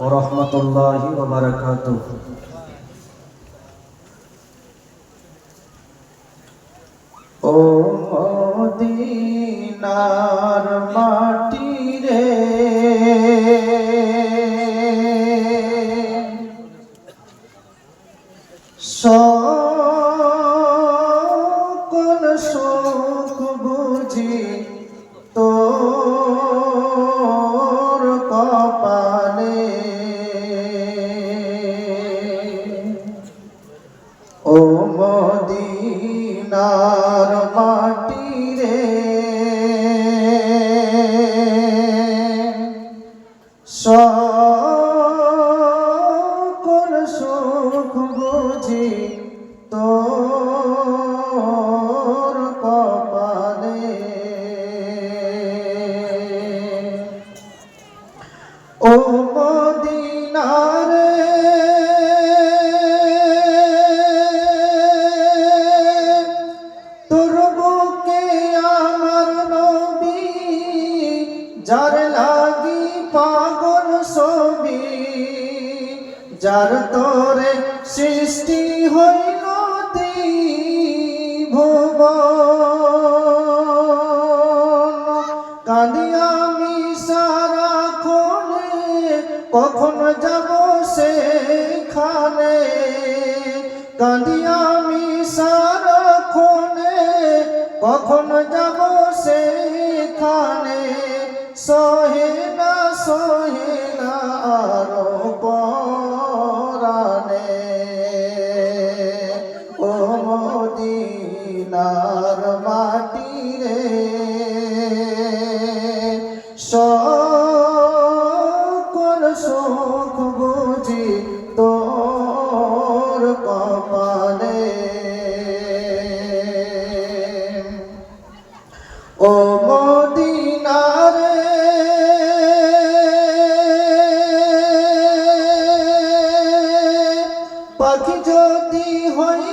ورحمة الله وبركاته ও মদিনার মাটি ও মদিনার মাটি রে তোরে সৃষ্টি হইল ভুবন কাঁদি আমি সারা খোলে, কখন যাব সেখানে? কাঁদি আমি সারা খোলে, কখন যাব সেখানে? সহে মদিনার মাটি রে সকল সুখ বুঝি তোর কপালে। ও মদিনারে পাখি যদি হইতাম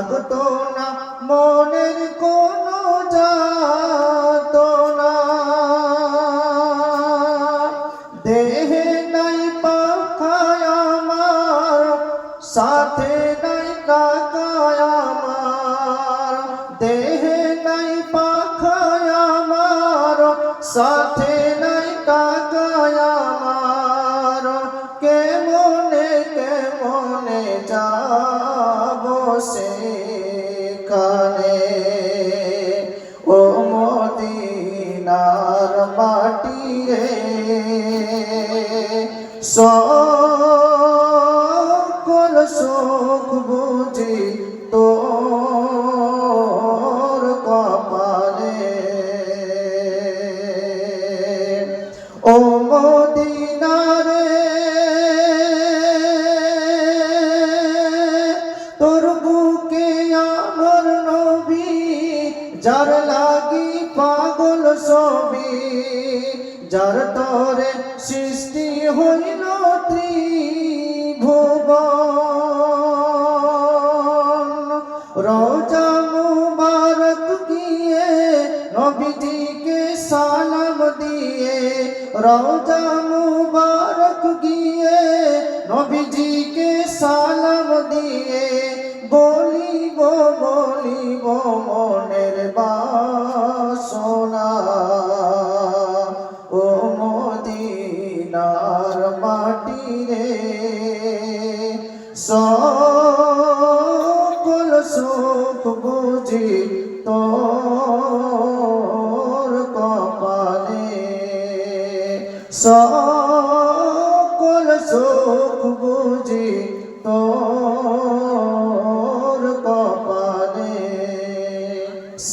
থাকতো না, মনের কোনো যাত না। দেহে নাই পাখায় আমার, সাথে নাই কাকায় আমার। দেহে নাই পাখায় আমার, সাথে নাই কাকায় আমার। কেমনে কেমনে যাব সেখানে মাটি রে সকল সুখ বুঝি তোর কপালে। ও মদিনারে তোর বুকে আমার নবী যার ছবি, যার তরে সৃষ্টি হইল ত্রিভুবন। রোজা মুবারক গিয়ে নবীজিকে সালাম দিয়ে, রোজা মুবারক গিয়ে নবীজিকে সালাম দিয়ে বলিব বলিব মনের বাসনা। ও মদিনার মাটি রে সকল সুখ বুঝি তোর কপালে। সকল সুখ বুঝি তোর